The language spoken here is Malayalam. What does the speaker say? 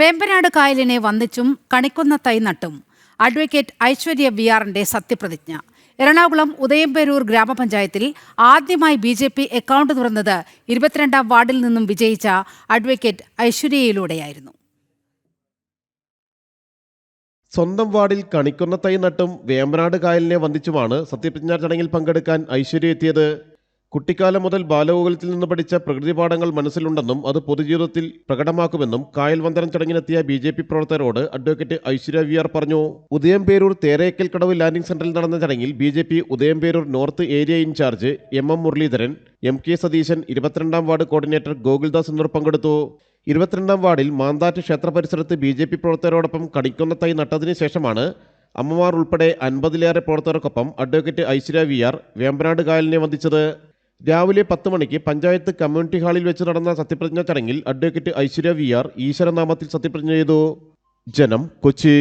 വേമ്പനാട് കായലിനെ വന്ദിച്ചും കണിക്കുന്ന തൈ നട്ടും. അഡ്വക്കേറ്റ് ഐശ്വര്യ വി ആറിന്റെ സത്യപ്രതിജ്ഞ. എറണാകുളം ഉദയംപേരൂർ ഗ്രാമപഞ്ചായത്തിൽ ആദ്യമായി ബി ജെ പി അക്കൗണ്ട് തുറന്നത് ഇരുപത്തിരണ്ടാം വാർഡിൽ നിന്നും വിജയിച്ച അഡ്വക്കേറ്റ് ഐശ്വര്യയിലൂടെയായിരുന്നു. സ്വന്തം വാർഡിൽ കണിക്കുന്ന തൈ നട്ടും വേമ്പനാട് കായലിനെ വന്ദിച്ചുമാണ് സത്യപ്രതിജ്ഞാ ചടങ്ങിൽ പങ്കെടുക്കാൻ ഐശ്വര്യ എത്തിയത് കുട്ടിക്കാലം മുതൽ ബാലഗോകുലത്തിൽ നിന്ന് പഠിച്ച പ്രകൃതി പാഠങ്ങൾ മനസ്സിലുണ്ടെന്നും അത് പൊതുജീവിതത്തിൽ പ്രകടമാക്കുമെന്നും കായൽ വന്ദനം ചടങ്ങിനെത്തിയ ബി ജെ പി പ്രവർത്തകരോട് അഡ്വക്കേറ്റ് ഐശ്വര്യ വി ആർ പറഞ്ഞു. ഉദയംപേരൂർ തേരേക്കൽ കടവ് ലാൻഡിംഗ് സെന്ററിൽ നടന്ന ചടങ്ങിൽ B J P Udayamperoor north area incharge M M Muraleedharan M K Satheesan ഇരുപത്തിരണ്ടാം വാർഡ് കോർഡിനേറ്റർ ഗോകുൽദാസ് എന്നിവർ പങ്കെടുത്തു. ഇരുപത്തിരണ്ടാം വാർഡിൽ മാന്താറ്റ് ക്ഷേത്ര പരിസരത്ത് ബി ജെ പി പ്രവർത്തകരോടൊപ്പം കണിക്കൊന്ന തൈ നട്ടതിന് ശേഷമാണ് അമ്മമാർ ഉൾപ്പെടെ അൻപതിലേറെ പ്രവർത്തകർക്കൊപ്പം advocate Aishwarya V R Vembanad കായലിനെ വന്ദിച്ചത്. രാവിലെ പത്ത് മണിക്ക് പഞ്ചായത്ത് കമ്മ്യൂണിറ്റി ഹാളിൽ വെച്ച് നടന്ന സത്യപ്രതിജ്ഞാ ചടങ്ങിൽ അഡ്വക്കേറ്റ് ഐശ്വര്യ വി ആർ ഈശ്വരനാമത്തിൽ സത്യപ്രതിജ്ഞ ചെയ്തു. ജനം കൊച്ചി.